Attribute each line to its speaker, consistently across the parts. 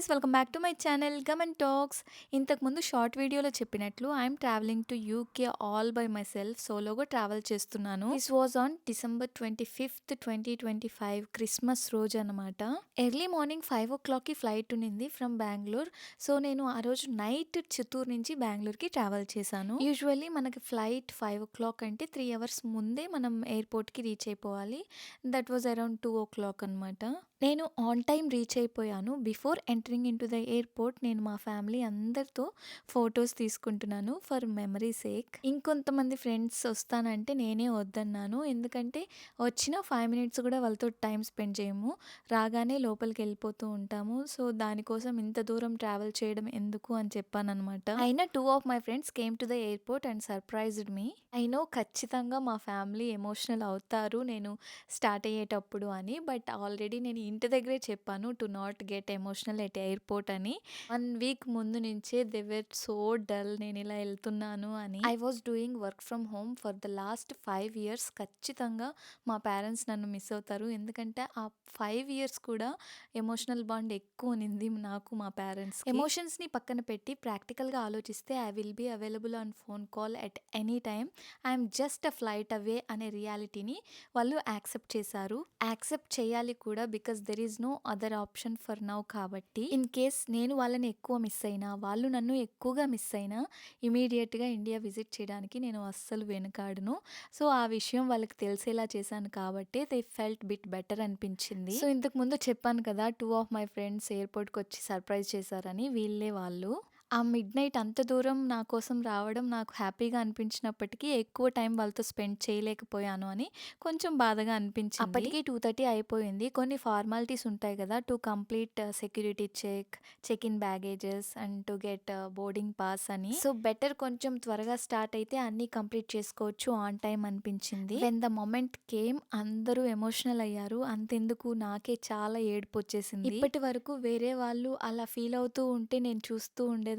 Speaker 1: Guys welcome back to my channel Gaman talks ఇంతకుముందు short వీడియోలో చెప్పినట్లు I'm travelling to UK all by myself సోలోగా travel చేస్తున్నాను. This was on December twenty fifth twenty twenty five Christmas రోజు అనమాట early morning five ఓ క్లాక్కి flight ఉన్నింది from Bengaluru so నేను ఆ రోజు నైట్ చిత్తూరు నుంచి బెంగళూరుకి ట్రావెల్ చేశాను. యూజువల్లీ మనకి ఫ్లైట్ ఫైవ్ ఓ క్లాక్ అంటే త్రీ అవర్స్ ముందే మనం ఎయిర్పోర్ట్కి రీచ్ అయిపోవాలి. That was around two o'clock అనమాట నేను ఆన్ టైం రీచ్ అయిపోయాను. Before enter entering into the airport నేను మా ఫ్యామిలీ అందరితో ఫొటోస్ తీసుకుంటున్నాను ఫర్ మెమరీ సేక్ ఇంకొంతమంది ఫ్రెండ్స్ వస్తానంటే నేనే వద్దన్నాను. ఎందుకంటే వచ్చిన ఫైవ్ మినిట్స్ కూడా వాళ్ళతో టైం స్పెండ్ చేయము. రాగానే లోపలికి వెళ్ళిపోతూ ఉంటాము. సో దానికోసం ఇంత దూరం ట్రావెల్ చేయడం ఎందుకు అని చెప్పాను అనమాట అయినా two of my friends came to the airport and surprised me అయినో ఖచ్చితంగా మా ఫ్యామిలీ ఎమోషనల్ అవుతారు. నేను స్టార్ట్ అయ్యేటప్పుడు అని. బట్ ఆల్రెడీ నేను ఇంటి దగ్గరే చెప్పాను to not get emotional at airport అని. వన్ వీక్ ముందు నుంచే దే వెర్ సో డల్ నేను ఇలా వెళ్తున్నాను అని. I was doing work from home for the last five years. ఖచ్చితంగా మా పేరెంట్స్ నన్ను మిస్ అవుతారు. ఎందుకంటే ఆ ఫైవ్ ఇయర్స్ కూడా ఎమోషనల్ బాండ్ ఎక్కువ ఉంది నాకు మా పేరెంట్స్ ఎమోషన్స్ని పక్కన పెట్టి ప్రాక్టికల్గా ఆలోచిస్తే I will be available on phone call at any time. I'm just a flight away అనే రియాలిటీని వాళ్ళు యాక్సెప్ట్ చేశారు. యాక్సెప్ట్ చేయాలి కూడా because there is no other option for now కాబట్టి. ఇన్ కేస్ నేను వాళ్ళని ఎక్కువ మిస్ అయినా వాళ్ళు నన్ను ఎక్కువగా మిస్ అయినా ఇమీడియట్గా ఇండియా విజిట్ చేయడానికి నేను అస్సలు వెనుకాడును. సో ఆ విషయం వాళ్ళకి తెలిసేలా చేశాను కాబట్టి దే ఫెల్ట్ బిట్ బెటర్ అనిపించింది. సో ఇంతకు ముందు చెప్పాను కదా టూ ఆఫ్ మై ఫ్రెండ్స్ ఎయిర్పోర్ట్కి వచ్చి సర్ప్రైజ్ చేశారని వీళ్ళే వాళ్ళు. ఆ మిడ్ నైట్ అంత దూరం నా కోసం రావడం నాకు హ్యాపీగా అనిపించినప్పటికీ ఎక్కువ టైం వాళ్ళతో స్పెండ్ చేయలేకపోయాను అని కొంచెం బాధగా అనిపించింది. అప్పటికి టూ థర్టీ అయిపోయింది. కొన్ని ఫార్మాలిటీస్ ఉంటాయి కదా to complete security check check in baggages and to get boarding pass అని. సో బెటర్ కొంచెం త్వరగా స్టార్ట్ అయితే అన్ని కంప్లీట్ చేసుకోవచ్చు ఆన్ టైం అనిపించింది. వెన్ ద మొమెంట్ కేమ్ అందరూ ఎమోషనల్ అయ్యారు. అంతెందుకు? నాకే చాలా ఏడుపు వచ్చేసింది. ఇప్పటి వరకు వేరే వాళ్ళు అలా ఫీల్ అవుతూ ఉంటే నేను చూస్తూ ఉండేదాన్ని.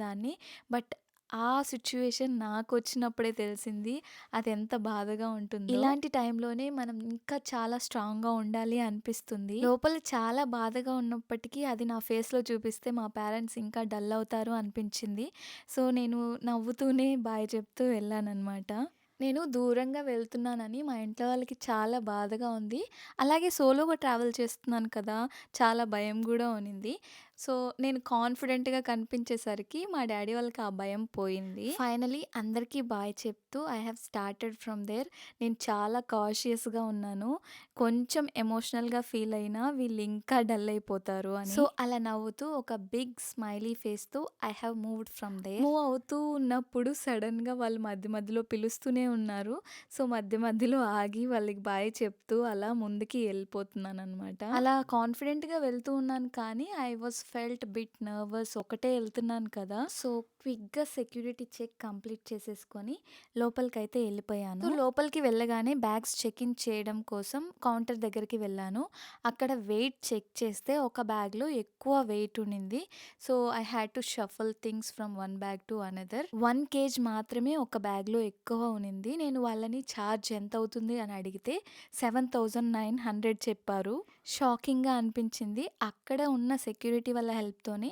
Speaker 1: బట్ ఆ సిచ్యువేషన్ నాకు వచ్చినప్పుడే తెలిసింది అది ఎంత బాధగా ఉంటుంది. ఇలాంటి టైంలోనే మనం ఇంకా చాలా స్ట్రాంగ్గా ఉండాలి అనిపిస్తుంది. లోపల చాలా బాధగా ఉన్నప్పటికీ అది నా ఫేస్లో చూపిస్తే మా పేరెంట్స్ ఇంకా డల్ అవుతారు అనిపించింది. సో నేను నవ్వుతూనే బాయ్ చెప్తూ వెళ్ళానన్నమాట. నేను దూరంగా వెళ్తున్నానని మా ఇంట్లో వాళ్ళకి చాలా బాధగా ఉంది. అలాగే సోలోగా ట్రావెల్ చేస్తున్నాను కదా చాలా భయం కూడా ఉన్నింది సో నేను కాన్ఫిడెంట్గా కనిపించేసరికి మా డాడీ వాళ్ళకి ఆ భయం పోయింది. ఫైనలీ అందరికీ బాయ్ చెప్తూ I have started from there. నేను చాలా కాషియస్గా ఉన్నాను. కొంచెం ఎమోషనల్గా ఫీల్ అయినా వీళ్ళు ఇంకా డల్ అయిపోతారు అని. సో అలా నవ్వుతూ ఒక big smiley ఫేస్తో I have moved from there. Move అవుతూ ఉన్నప్పుడు సడన్గా వాళ్ళు మధ్య మధ్యలో పిలుస్తూనే ఉన్నారు. సో మధ్య మధ్యలో ఆగి వాళ్ళకి బాయ్ చెప్తూ అలా ముందుకి వెళ్ళిపోతున్నాను అనమాట అలా కాన్ఫిడెంట్గా వెళ్తూ ఉన్నాను కానీ ఐ ఫెల్ట్ బిట్ నర్వస్ ఒకటే వెళ్తున్నాను కదా. సో క్విక్గా సెక్యూరిటీ చెక్ కంప్లీట్ చేసేసుకొని లోపలికి అయితే వెళ్ళిపోయాను లోపలికి వెళ్ళగానే బ్యాగ్స్ చెక్ ఇన్ చేయడం కోసం కౌంటర్ దగ్గరికి వెళ్ళాను. అక్కడ వెయిట్ చెక్ చేస్తే ఒక బ్యాగ్లో ఎక్కువ వెయిట్ ఉండింది. So I had to shuffle things from one bag to another one cage మాత్రమే ఒక బ్యాగ్లో ఎక్కువ ఉన్నింది నేను వాళ్ళని ఛార్జ్ ఎంత అవుతుంది అని అడిగితే సెవెన్ థౌజండ్ నైన్ హండ్రెడ్ చెప్పారు. షాకింగ్గా అనిపించింది. అక్కడ ఉన్న సెక్యూరిటీ వాళ్ళ హెల్ప్తోనే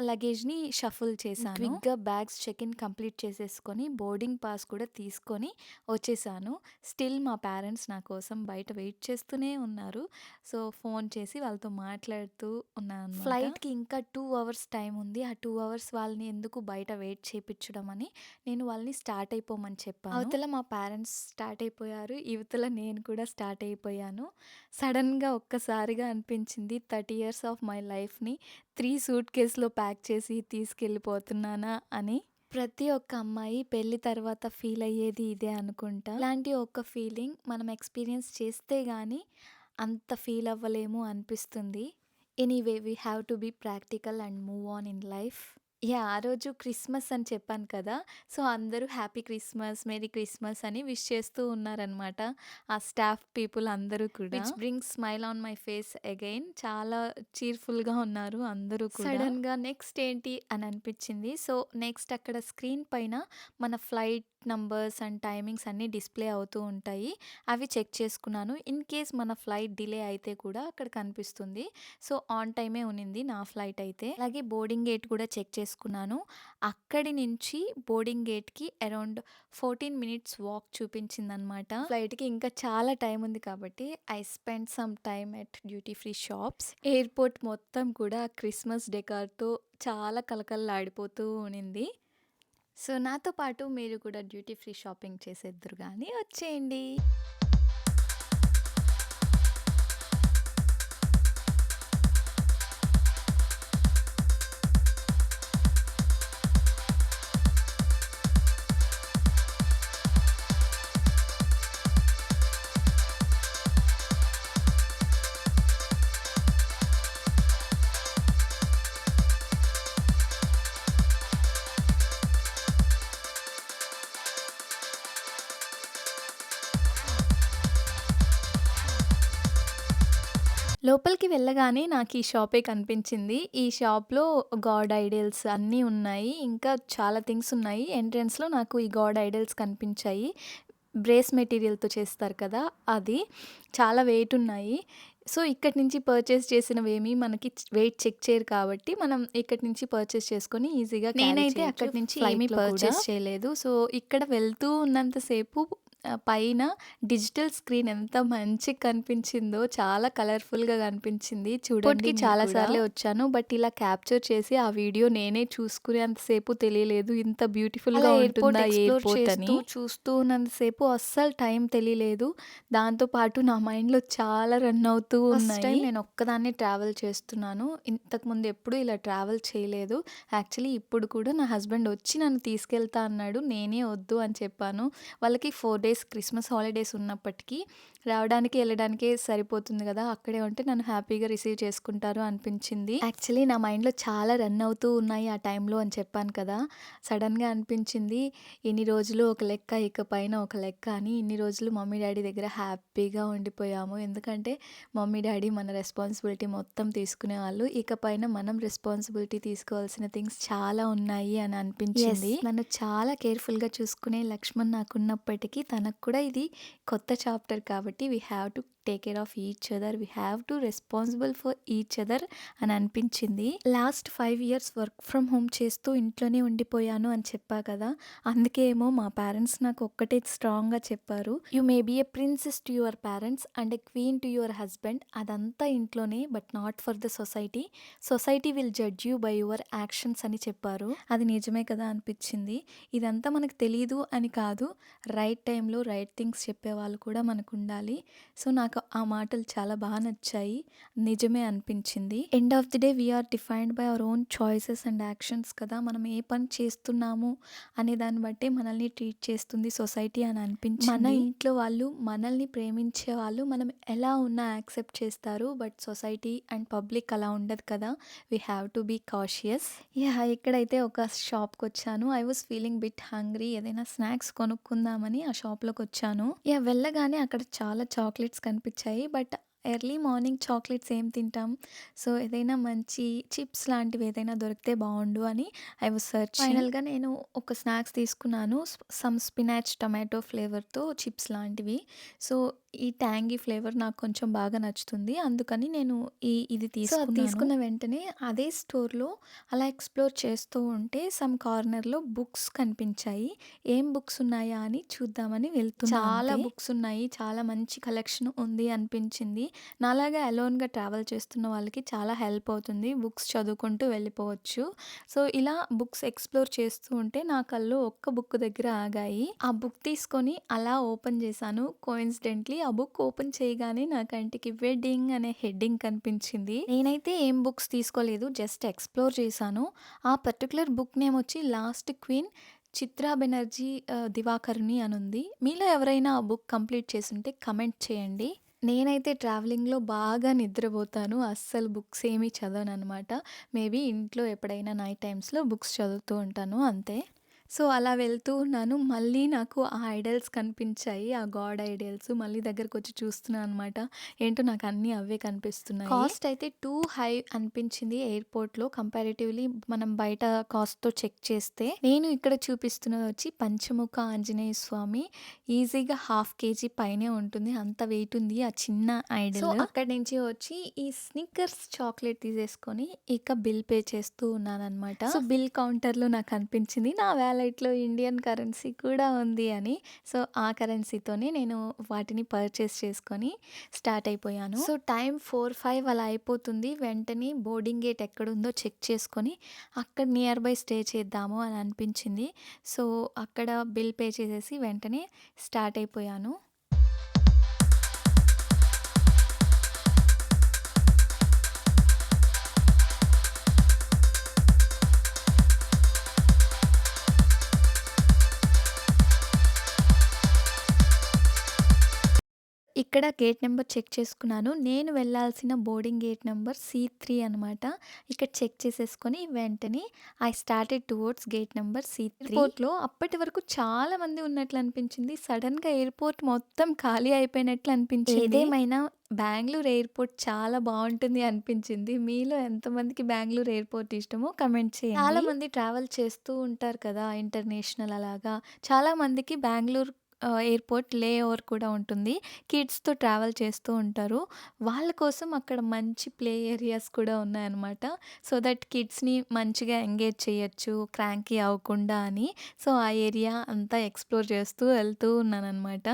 Speaker 1: లగేజ్ని షఫుల్ చేశాను. క్విక్గా బ్యాగ్స్ చెక్ ఇన్ కంప్లీట్ చేసేసుకొని బోర్డింగ్ పాస్ కూడా తీసుకొని వచ్చేసాను. స్టిల్ మా పేరెంట్స్ నా కోసం బయట వెయిట్ చేస్తూనే ఉన్నారు. సో ఫోన్ చేసి వాళ్ళతో మాట్లాడుతూ ఉన్నాను ఫ్లైట్కి ఇంకా టూ అవర్స్ టైం ఉంది. ఆ టూ అవర్స్ వాళ్ళని ఎందుకు బయట వెయిట్ చేయించడం అని నేను వాళ్ళని స్టార్ట్ అయిపోమని చెప్పాను. అవతల మా పేరెంట్స్ స్టార్ట్ అయిపోయారు. యువతల నేను కూడా స్టార్ట్ అయిపోయాను. సడన్గా ఒక్కసారిగా అనిపించింది థర్టీ ఇయర్స్ ఆఫ్ మై లైఫ్ని త్రీ సూట్ కేసులో ప్యాక్ చేసి తీసుకెళ్ళిపోతున్నానా అని ప్రతి ఒక్క అమ్మాయి పెళ్ళి తర్వాత ఫీల్ అయ్యేది ఇదే అనుకుంటా. ఇలాంటి ఒక ఫీలింగ్ మనం ఎక్స్పీరియన్స్ చేస్తే కానీ అంత ఫీల్ అవ్వలేము అనిపిస్తుంది. Anyway we have to be practical and move on in life. Yeah ఆ రోజు క్రిస్మస్ అని చెప్పాను కదా! సో అందరూ హ్యాపీ క్రిస్మస్ మేరీ క్రిస్మస్ అని విష్ చేస్తూ ఉన్నారనమాట ఆ స్టాఫ్ పీపుల్ అందరూ కూడా. Which bring smile on my face again. చాలా చీర్ఫుల్గా ఉన్నారు అందరూ సడన్గా నెక్స్ట్ ఏంటి అని అనిపించింది. సో నెక్స్ట్ అక్కడ స్క్రీన్ పైన మన ఫ్లైట్ నంబర్స్ అండ్ టైమింగ్స్ అన్నీ డిస్‌ప్లే అవుతూ ఉంటాయి. అవి చెక్ చేసుకున్నాను. ఇన్ కేస్ మన ఫ్లైట్ డిలే అయితే కూడా అక్కడ కనిపిస్తుంది. సో, ఆన్ టైమే ఉనింది నా ఫ్లైట్ అయితే. అలాగే బోర్డింగ్ గేట్ కూడా చెక్ చేసుకున్నాను. అక్కడి నుంచి బోర్డింగ్ గేట్‌కి అరౌండ్ 14 మినిట్స్ వాక్ చూపించిందనమాట. ఫ్లైట్‌కి ఇంకా చాలా టైం ఉంది కాబట్టి I spend some time at duty free shops. Airport మొత్తం కూడా క్రిస్మస్ డెకార్‌తో చాలా కళకళలాడిపోతూ ఉన్నింది. సో, నాతో పాటు మీరు కూడా డ్యూటీ ఫ్రీ షాపింగ్ చేసేద్దరు కానీ వచ్చేయండి. లోపలికి వెళ్ళగానే నాకీ షాపే కనిపించింది. ఈ షాప్‌లో గాడ్ ఐడల్స్ అన్నీ ఉన్నాయి. ఇంకా చాలా థింగ్స్ ఉన్నాయి. ఎంట్రన్స్‌లో నాకు ఈ గాడ్ ఐడల్స్ కనిపించాయి. బ్రేస్ మెటీరియల్‌తో చేస్తారు కదా! అది. చాలా వెయిట్ ఉన్నాయి. సో, ఇక్కడి నుంచి పర్చేస్ చేసినవేమి మనకి వెయిట్ చెక్ చేయరు కాబట్టి మనం ఇక్కడి నుంచి పర్చేస్ చేసుకొని ఈజీగా నేనైతే. అక్కడి నుంచి ఏమీ. పర్చేస్ చేయలేదు. సో, ఇక్కడ వెళ్తూ ఉన్నంత సేపు ఆహ్, పైన డిజిటల్ స్క్రీన్ ఎంత మంచిగా కనిపించిందో చాలా కలర్‌ఫుల్‌గా కనిపించింది. చూడండి ఎయిర్‌పోర్ట్‌కి మీకు చాలా. సార్లే వచ్చాను. బట్ ఇలా క్యాప్చర్ చేసి ఆ వీడియో నేనే చూసుకునేంత సేపు తెలియలేదు. ఇంత బ్యూటిఫుల్‌గా
Speaker 2: అలా ఎయిర్‌పోర్ట్
Speaker 1: ఉంటుందా ఎయిర్‌పోర్ట్ అని.
Speaker 2: చేస్తూ,
Speaker 1: చూస్తూ ఉన్నంత సేపు అస్సలు టైం తెలియలేదు. దాంతో పాటు నా మైండ్‌లో చాలా రన్ అవుతూ ఉన్నాయి.
Speaker 2: నేను ఒక్కదాన్నే ట్రావెల్ చేస్తున్నాను. ఇంతకుముందు ఎప్పుడూ ఇలా ట్రావెల్ చేయలేదు. యాక్చువల్లీ ఇప్పుడు కూడా నా హస్బెండ్ వచ్చి నన్ను తీసుకెళ్తా అన్నాడు. నేనే వద్దు అని చెప్పాను. వాళ్ళకి 4 డేస్ క్రిస్మస్ హాలిడేస్ ఉన్నప్పటికీ రావడానికి, ఎళ్ళడానికే సరిపోతుంది గదా! అక్కడే ఉంటే నన్ను హ్యాపీగా రిసీవ్ చేసుకుంటారు అనిపించింది.
Speaker 1: యాక్చువల్లీ నా మైండ్‌లో చాలా రన్ అవుతూ ఉన్నాయి ఆ టైంలో అని చెప్పాను కదా! సడెన్‌గా అనిపించింది ఇన్ని రోజులు ఒక లెక్క, ఇక పైన ఒక లెక్క అని. ఇన్ని రోజులు మమ్మీ, డ్యాడీ దగ్గర హ్యాపీగా ఉండిపోయాము. ఎందుకంటే మమ్మీ, డ్యాడీ మన రెస్పాన్సిబిలిటీ మొత్తం తీసుకునేవాళ్ళు. ఇక పైన మనం రెస్పాన్సిబిలిటీ తీసుకోవాల్సిన థింగ్స్ చాలా ఉన్నాయి అని. అనిపించింది. నన్ను చాలా కేర్‌ఫుల్‌గా చూసుకునే లక్ష్మణ్ నాకున్నప్పటికీ తనకు కూడా ఇది కొత్త చాప్టర్ కాబట్టి we have to take care of each other. We have to responsible for each other అని అనిపించింది. Last five years work from home చేస్తూ ఇంట్లోనే ఉండిపోయాను అని చెప్పా కదా! అందుకే ఏమో మా పేరెంట్స్ నాకు ఒక్కటే స్ట్రాంగ్‌గా చెప్పారు. You may be a princess to your parents and a queen to your husband. అదంతా ఇంట్లోనే but not for the society. Society will judge you by your actions అని చెప్పారు. అది నిజమే కదా అనిపించింది. ఇదంతా మనకు తెలియదు అని కాదు. రైట్ టైంలో రైట్ థింగ్స్ చెప్పేవాళ్ళు కూడా మనకు ఉండాలి సో, నాకు ఆ మాటలు చాలా బా నచ్చాయి. నిజమే అనిపించింది. End of the day we are defined by our own choices and actions కదా! మనం ఏ పని చేస్తున్నాము అనే దాన్ని బట్టే మనల్ని ట్రీట్ చేస్తుంది సొసైటీ అని
Speaker 2: మన
Speaker 1: అనిపించింది. ఇంట్లో వాళ్ళు మనల్ని ప్రేమించే వాళ్ళు మనం ఎలా ఉన్నా యాక్సెప్ట్ చేస్తారు. బట్ సొసైటీ అండ్ పబ్లిక్ అలా ఉండదు కదా! We have to be cautious. Yeah! ఇక్కడైతే ఒక షాప్‌కొచ్చాను. I was feeling bit hungry ఏదైనా స్నాక్స్ కొనుక్కుందామని ఆ షాప్‌లోకొచ్చాను. యాహ్! వెళ్ళగానే అక్కడ చాలా చాక్లెట్స్ అనిపించాయి బట్ ఎర్లీ మార్నింగ్ చాక్లెట్స్ ఏం తింటాం. సో, ఏదైనా మంచి చిప్స్ లాంటివి ఏదైనా దొరికితే బాగుండు అని ఐ వాజ్ సర్చ్ ఫైనల్‌గా నేను ఒక స్నాక్స్ తీసుకున్నాను. సమ్ స్పినాచ్ టమాటో ఫ్లేవర్‌తో చిప్స్ లాంటివి. సో, ఈ ట్యాంగీ ఫ్లేవర్ నాకు కొంచెం బాగా నచ్చుతుంది. అందుకని నేను ఈ ఇది తీసుకున్నాను.
Speaker 2: తీసుకున్న వెంటనే అదే స్టోర్‌లో అలా ఎక్స్‌ప్లోర్ చేస్తూ ఉంటే సమ్ కార్నర్‌లో బుక్స్ కనిపించాయి. ఏం బుక్స్ ఉన్నాయా అని చూద్దామని వెళ్తున్నా
Speaker 1: చాలా. బుక్స్ ఉన్నాయి. చాలా మంచి కలెక్షన్ ఉంది అనిపించింది. నాలాగా అలోన్‌గా ట్రావెల్ చేస్తున్న వాళ్ళకి చాలా హెల్ప్ అవుతుంది. బుక్స్ చదువుకుంటూ వెళ్ళిపోవచ్చు. సో, ఇలా బుక్స్ ఎక్స్‌ప్లోర్ చేస్తూ ఉంటే నా కళ్ళు ఒక్క బుక్ దగ్గర ఆగాయి. ఆ బుక్ తీసుకొని అలా ఓపెన్ చేశాను. కోయిన్సిడెంట్‌లీ ఆ బుక్ ఓపెన్ చేయగానే నా కంటికి వెడ్డింగ్ అనే హెడ్డింగ్ కనిపించింది. నేనైతే ఏం బుక్స్ తీసుకోలేదు. జస్ట్ ఎక్స్‌ప్లోర్ చేశాను. ఆ పర్టిక్యులర్ బుక్ నేమ్ వచ్చి లాస్ట్ క్వీన్ చిత్రా బెనర్జీ దివాకరుని అని అనుంది. మీలో ఎవరైనా ఆ బుక్ కంప్లీట్ చేసుంటే కమెంట్ చేయండి. నేనైతే ట్రావెలింగ్‌లో బాగా నిద్రపోతాను. అస్సలు బుక్స్ ఏమీ చదవననమాట. మేబీ ఇంట్లో ఎప్పుడైనా నైట్ టైమ్స్‌లో బుక్స్ చదువుతూ ఉంటాను అంతే. సో, అలా వెళ్తూ ఉన్నాను. మళ్ళీ నాకు ఆ ఐడల్స్ కనిపించాయి. ఆ గాడ్ ఐడల్స్ మళ్ళీ దగ్గరకొచ్చి చూస్తున్నా అనమాట. ఏంటో నాకు అన్నీ అవే కనిపిస్తున్నాయి. కాస్ట్ అయితే టూ హై అనిపించింది ఎయిర్‌పోర్ట్‌లో కంపారిటివ్‌లీ మనం బయట కాస్ట్‌తో చెక్ చేస్తే. నేను ఇక్కడ చూపిస్తున్నది వచ్చి పంచముఖ ఆంజనేయ స్వామి. ఈజీగా హాఫ్ కేజీ పైనే ఉంటుంది. అంత వెయిట్ ఉంది ఆ చిన్న ఐడల్. అక్కడి నుంచి వచ్చి ఈ స్నిక్కర్స్ చాక్లెట్ తీసేసుకొని ఇక బిల్ పే చేస్తూ ఉన్నాననమాట. సో, బిల్ కౌంటర్‌లో నాకు అనిపించింది నా వ్యాలెట్‌లో ఇండియన్ కరెన్సీ కూడా ఉంది అని. సో, ఆ కరెన్సీతోనే నేను వాటిని పర్చేస్ చేసుకొని స్టార్ట్ అయిపోయాను. సో, టైం 4, 5 అలా అయిపోతుంది. వెంటనే బోర్డింగ్ గేట్ ఎక్కడుందో చెక్ చేసుకొని అక్కడ నియర్ బై స్టే చేద్దాము అని అనిపించింది. సో, అక్కడ బిల్ పే చేసేసి వెంటనే స్టార్ట్ అయిపోయాను. ఇక్కడ గేట్ నంబర్ చెక్ చేసుకున్నాను. నేను వెళ్ళాల్సిన బోర్డింగ్ గేట్ నంబర్ సి3 అనమాట. ఇక్కడ చెక్ చేసేసుకొని వెంటనే I started towards gate number సి3. ఎయిర్‌పోర్ట్‌లో అప్పటి వరకు చాలా మంది ఉన్నట్లు అనిపించింది. సడెన్‌గా ఎయిర్‌పోర్ట్ మొత్తం ఖాళీ అయిపోయినట్లు అనిపించింది. ఏదేమైనా బెంగుళూరు ఎయిర్‌పోర్ట్ చాలా బావుంటుంది అనిపించింది. మీలో ఎంతమందికి బెంగుళూరు ఎయిర్‌పోర్ట్ ఇష్టమో కమెంట్ చేయండి. చాలామంది ట్రావెల్ చేస్తూ ఉంటారు కదా! ఇంటర్నేషనల్ అలాగా. చాలామందికి బెంగుళూరు ఆహ్, ఎయిర్‌పోర్ట్ లే ఓవర్ కూడా ఉంటుంది. కిడ్స్‌తో ట్రావెల్ చేస్తూ ఉంటారు. వాళ్ళ కోసం అక్కడ మంచి ప్లే ఏరియాస్ కూడా ఉన్నాయన్నమాట. సో దట్ కిడ్స్‌ని మంచిగా ఎంగేజ్ చేయొచ్చు. క్రాంకీ అవ్వకుండా అని. సో, ఆ ఏరియా అంతా ఎక్స్‌ప్లోర్ చేస్తూ వెళ్తూ ఉన్నానన్నమాట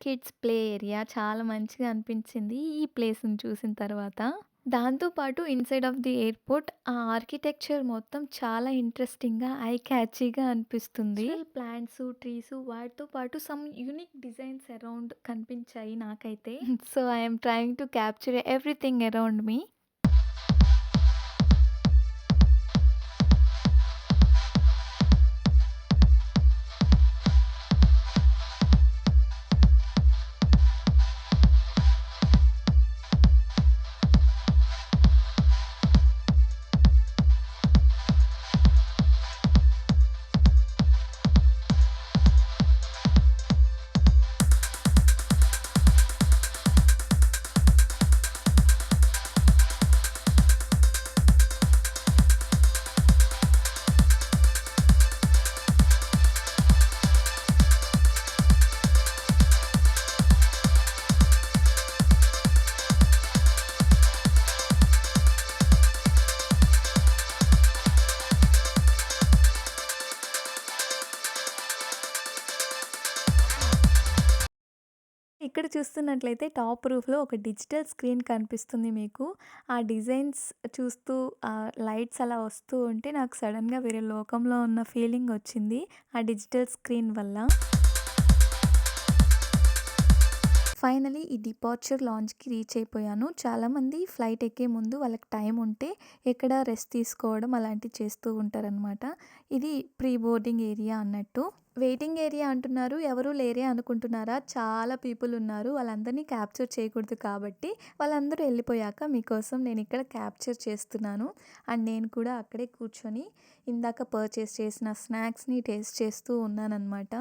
Speaker 1: కిడ్స్ ప్లే ఏరియా. చాలా మంచిగా అనిపించింది ఈ ప్లేస్‌ని చూసిన తర్వాత. దాంతో పాటు ఇన్‌సైడ్ ఆఫ్ ది ఎయిర్‌పోర్ట్ ఆ ఆర్కిటెక్చర్ మొత్తం చాలా ఇంట్రెస్టింగ్‌గా, ఐ క్యాచీగా అనిపిస్తుంది. ప్లాంట్సు, ట్రీసు వాటితో పాటు సమ్ యూనిక్ డిజైన్స్ అరౌండ్ కనిపించాయి నాకైతే. So, I am trying to capture everything around me. చూస్తున్నట్లయితే టాప్ రూఫ్‌లో ఒక డిజిటల్ స్క్రీన్ కనిపిస్తుంది మీకు. ఆ డిజైన్స్ చూస్తూ లైట్స్ అలా వస్తూ ఉంటే నాకు సడన్గా వేరే లోకంలో ఉన్న ఫీలింగ్ వచ్చింది. ఆ డిజిటల్ స్క్రీన్ వల్ల. ఫైనలీ ఈ డిపార్చర్ లాంజ్‌కి రీచ్ అయిపోయాను. చాలామంది ఫ్లైట్ ఎక్కే ముందు వాళ్ళకి టైం ఉంటే ఎక్కడ రెస్ట్ తీసుకోవడం అలాంటివి చేస్తూ ఉంటారనమాట. ఇది ప్రీ బోర్డింగ్ ఏరియా అన్నట్టు. వెయిటింగ్ ఏరియా అంటున్నారు. ఎవరు లేరే అనుకుంటున్నారా? చాలా పీపుల్ ఉన్నారు. వాళ్ళందరినీ క్యాప్చర్ చేయకూడదు కాబట్టి వాళ్ళందరూ వెళ్ళిపోయాక మీకోసం నేను ఇక్కడ క్యాప్చర్ చేస్తున్నాను. అండ్ నేను కూడా అక్కడే కూర్చొని ఇందాక పర్చేస్ చేసిన స్నాక్స్‌ని టేస్ట్ చేస్తూ ఉన్నానన్నమాట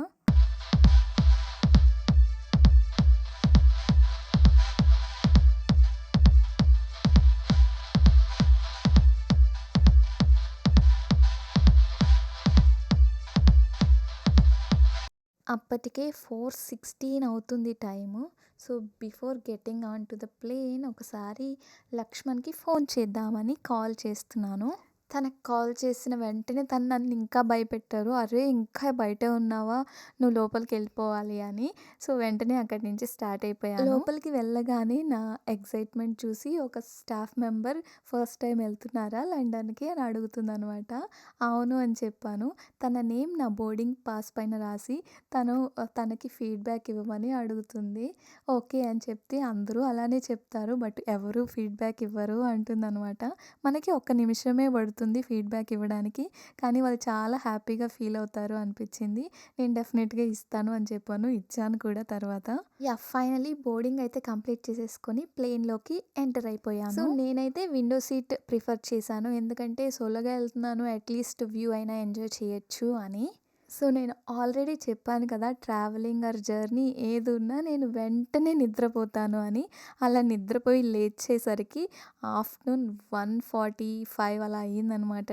Speaker 1: అప్పటికే ఫోర్ సిక్స్టీన్ అవుతుంది time. So, before getting on to the plane ఒకసారి లక్ష్మణ్‌కి ఫోన్ చేద్దామని కాల్ చేస్తున్నాను. తనకి కాల్ చేసిన వెంటనే తను నన్ను ఇంకా భయపెట్టారు. "అరే! ఇంకా బయటే ఉన్నావా? నువ్వు లోపలికి వెళ్ళిపోవాలి అని. సో, వెంటనే అక్కడి నుంచి స్టార్ట్ అయిపోయాను. లోపలికి వెళ్ళగానే నా ఎక్సైట్‌మెంట్ చూసి ఒక స్టాఫ్ మెంబర్ "ఫస్ట్ టైం వెళ్తున్నారా లండన్‌కి" అని అడుగుతుందనమాట. అవును అని చెప్పాను. తన నేమ్ నా బోర్డింగ్ పాస్ పైన రాసి తను తనకి ఫీడ్‌బ్యాక్ ఇవ్వమని అడుగుతుంది. ఓకే అని చెప్తే అందరూ అలానే చెప్తారు. బట్ ఎవరు ఫీడ్‌బ్యాక్ ఇవ్వరు అంటుందనమాట. మనకి ఒక్క నిమిషమే పడుతుంది ఫీడ్‌బ్యాక్ ఇవ్వడానికి. కానీ వాళ్ళు చాలా హ్యాపీగా ఫీల్ అవుతారు అనిపించింది. నేను డెఫినెట్‌గా ఇస్తాను అని చెప్పాను. ఇచ్చాను కూడా తర్వాత. యాహ్! ఫైనల్లీ బోర్డింగ్ అయితే కంప్లీట్ చేసేసుకొని ప్లేన్‌లోకి ఎంటర్ అయిపోయాను. సో, నేనైతే విండో సీట్ ప్రిఫర్ చేశాను. ఎందుకంటే సోలోగా వెళ్తున్నాను అట్‌లీస్ట్ వ్యూ అయినా ఎంజాయ్ చేయొచ్చు అని. సో, నేను ఆల్రెడీ చెప్పాను కదా! ట్రావెలింగ్ ఆర్ జర్నీ ఏదున్నా నేను వెంటనే నిద్రపోతాను అని. అలా నిద్రపోయి లేచేసరికి ఆఫ్టర్‌నూన్ 1:45 అలా అయిందనమాట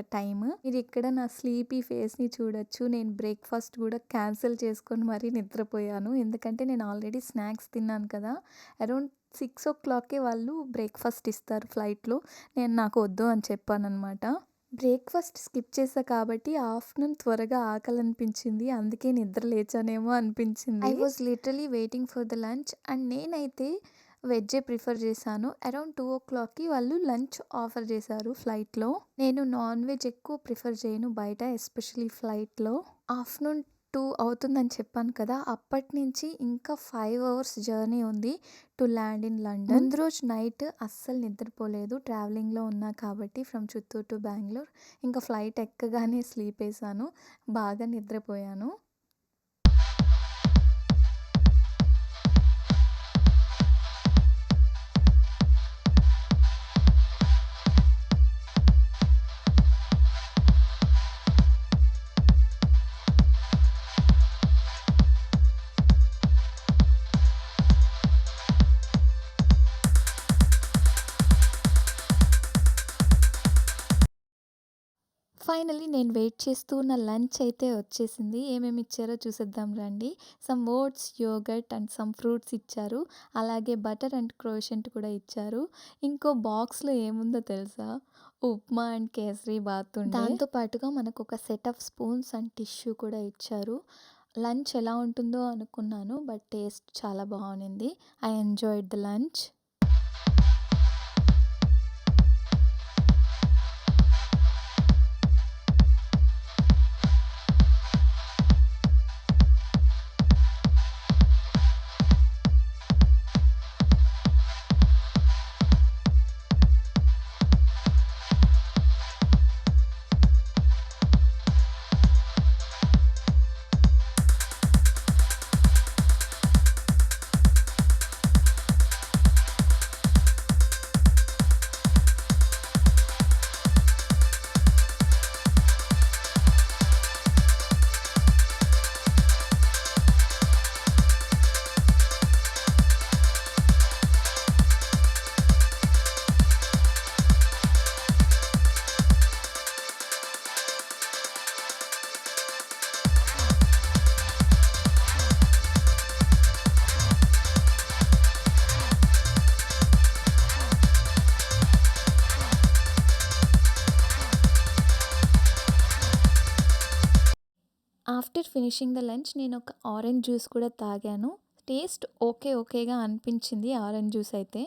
Speaker 1: మీరు ఇక్కడ నా స్లీపీ ఫేస్‌ని చూడొచ్చు. నేను బ్రేక్‌ఫాస్ట్ కూడా క్యాన్సిల్ చేసుకొని మరీ నిద్రపోయాను. ఎందుకంటే నేను ఆల్రెడీ స్నాక్స్ తిన్నాను కదా! అరౌండ్ 6:00కే వాళ్ళు బ్రేక్‌ఫాస్ట్ ఇస్తారు ఫ్లైట్‌లో. నేను నాకు వద్దు అని చెప్పాను అనమాట బ్రేక్‌ఫాస్ట్ స్కిప్ చేసా కాబట్టి ఆఫ్టర్‌నూన్ త్వరగా ఆకలి అనిపించింది అందుకే నిద్ర లేచానేమో అనిపించింది. I was literally waiting for the lunch and నేనైతే వెజ్జే ప్రిఫర్ చేశాను. అరౌండ్ 2:00కి వాళ్ళు లంచ్ ఆఫర్ చేశారు ఫ్లైట్‌లో. నేను నాన్ వెజ్ ఎక్కువ ప్రిఫర్ చేయను బయట ఎస్పెషల్లీ ఫ్లైట్‌లో. ఆఫ్టర్‌నూన్ 2 అవుతుందని చెప్పాను కదా! అప్పటినుంచి ఇంకా 5 అవర్స్ జర్నీ ఉంది టు ల్యాండ్ ఇన్ లండన్. ముందు రోజు నైట్ అస్సలు నిద్రపోలేదు. ట్రావెలింగ్‌లో ఉన్నా కాబట్టి ఫ్రమ్ చిత్తూరు టు బెంగుళూరు. ఇంకా ఫ్లైట్ ఎక్కగానే స్లీప్ ఏసాను. బాగా నిద్రపోయాను. ఫైనల్లీ నేను వెయిట్ చేస్తూ ఉన్న లంచ్ అయితే వచ్చేసింది. ఏమేమి ఇచ్చారో చూసేద్దాం రండి. Some oats, yogurt and some fruits ఇచ్చారు. అలాగే బటర్ అండ్ క్రోషెంట్ కూడా ఇచ్చారు. ఇంకో బాక్స్‌లో ఏముందో తెలుసా? ఉప్మా అండ్ కేసరి బాత్ ఉండే. దాంతో పాటుగా మనకొక set of spoons and tissue కూడా ఇచ్చారు. లంచ్ ఎలా ఉంటుందో అనుకున్నాను. బట్ టేస్ట్ చాలా బాగుంది I enjoyed the lunch. Finishing the lunch నేను ఒక ఆరెంజ్ జ్యూస్ కూడా తాగాను. టేస్ట్ ఓకే ఓకేగా అనిపించింది ఆరెంజ్ జ్యూస్ అయితే.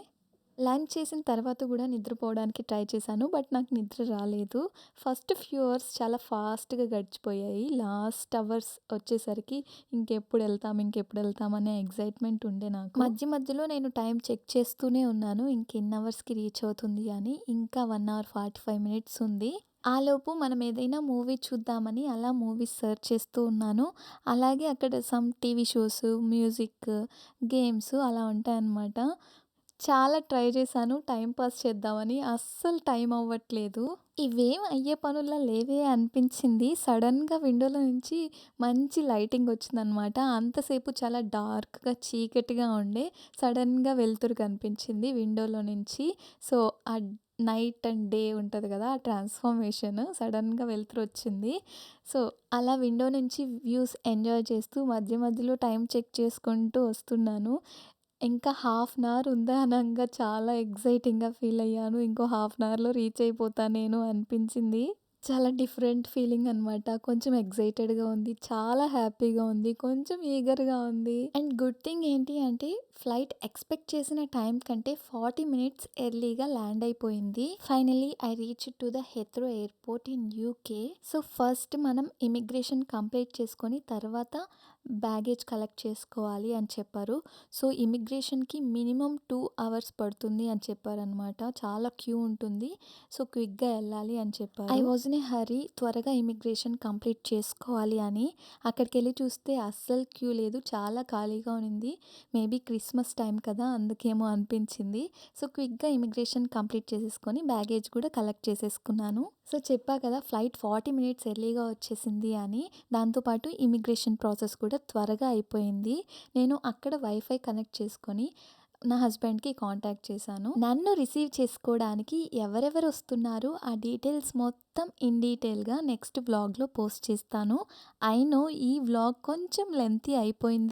Speaker 1: లంచ్ చేసిన తర్వాత కూడా నిద్రపోవడానికి ట్రై చేశాను. బట్ నాకు నిద్ర రాలేదు. ఫస్ట్ ఫ్యూ అవర్స్ చాలా ఫాస్ట్‌గా గడిచిపోయాయి. లాస్ట్ అవర్స్ వచ్చేసరికి ఇంకెప్పుడు వెళ్తాం ఇంకెప్పుడు వెళ్తాం అనే ఎగ్జైట్మెంట్ ఉండే నాకు. మధ్య మధ్యలో నేను టైం చెక్ చేస్తూనే ఉన్నాను. ఇంకెన్ని అవర్స్‌కి రీచ్ అవుతుంది అని. ఇంకా వన్ అవర్ 45 మినిట్స్ ఉంది. ఆలోపు మనం ఏదైనా మూవీ చూద్దామని అలా మూవీస్ సెర్చ్ చేస్తూ ఉన్నాను. అలాగే అక్కడ some TV shows, music, games అలా ఉంటాయన్నమాట. చాలా ట్రై చేశాను టైంపాస్ పాస్ చేద్దామని. అస్సలు టైం అవ్వట్లేదు. ఇవేం అయ్యే పనుల్లో లేవే అనిపించింది. సడన్గా విండోలో నుంచి మంచి లైటింగ్ వచ్చిందనమాట. అంతసేపు చాలా డార్క్‌గా చీకటిగా ఉండే. సడన్గా వెలుతురు కనిపించింది విండోలో నుంచి. సో, ఆ నైట్ అండ్ డే ఉంటుంది కదా ఆ ట్రాన్స్‌ఫర్మేషన్ వెళ్తురు వెలుతురొచ్చింది. సో, అలా విండో నుంచి వ్యూస్ ఎంజాయ్ చేస్తూ మధ్య మధ్యలో టైం చెక్ చేసుకుంటూ వస్తున్నాను. ఇంకా హాఫ్ అన్ అవర్ ఉంది అనంగా చాలా ఎక్సైటింగ్‌గా ఫీల్ అయ్యాను. ఇంకో హాఫ్ అన్ అవర్‌లో రీచ్ అయిపోతా నేను అనిపించింది. చాలా డిఫరెంట్ ఫీలింగ్ అనమాట. కొంచెం ఎక్సైటెడ్‌గా ఉంది. చాలా హ్యాపీగా ఉంది. కొంచెం ఈగర్‌గా ఉంది. అండ్ గుడ్ థింగ్ ఏంటి అంటే ఫ్లైట్ ఎక్స్‌పెక్ట్ చేసిన టైం కంటే 40 మినిట్స్ ఎర్లీగా ల్యాండ్ అయిపోయింది. Finally I reach to the Heathrow airport in UK. So, first మనం ఇమిగ్రేషన్ కంప్లీట్ చేసుకొని తర్వాత బ్యాగేజ్ కలెక్ట్ చేసుకోవాలి అని చెప్పారు. సో, ఇమిగ్రేషన్‌కి మినిమమ్ టూ అవర్స్ పడుతుంది అని చెప్పారనమాట. చాలా క్యూ ఉంటుంది. సో, క్విక్‌గా వెళ్ళాలి అని చెప్పారు. ఐ వాజ్ ఇన్ హరి త్వరగా ఇమిగ్రేషన్ కంప్లీట్ చేసుకోవాలి అని. అక్కడికెళ్ళి చూస్తే అస్సలు క్యూ లేదు. చాలా ఖాళీగా ఉన్నింది. మేబీ క్రిస్మస్ టైం కదా! అందుకేమో అనిపించింది. సో, క్విక్‌గా ఇమిగ్రేషన్ కంప్లీట్ చేసేసుకొని బ్యాగేజ్ కూడా కలెక్ట్ చేసేసుకున్నాను. సో, చెప్పా కదా! ఫ్లైట్ 40 మినిట్స్ ఎర్లీగా వచ్చేసింది అని. దాంతో పాటు ఇమిగ్రేషన్ ప్రాసెస్ కూడా త్వరగా అయిపోయింది. నేను అక్కడ వైఫై కనెక్ట్ చేసుకొని నా హస్బెండ్‌కి కాంటాక్ట్ చేశాను. నన్ను రిసీవ్ చేసుకోవడానికి ఎవరెవరు వస్తున్నారు ఆ డీటెయిల్స్ మొత్తం ఇన్ డీటెయిల్‌గా నెక్స్ట్ వ్లాగ్‌లో పోస్ట్ చేస్తాను. అయినో ఈ వ్లాగ్ కొంచెం లెంతీ అయిపోయింది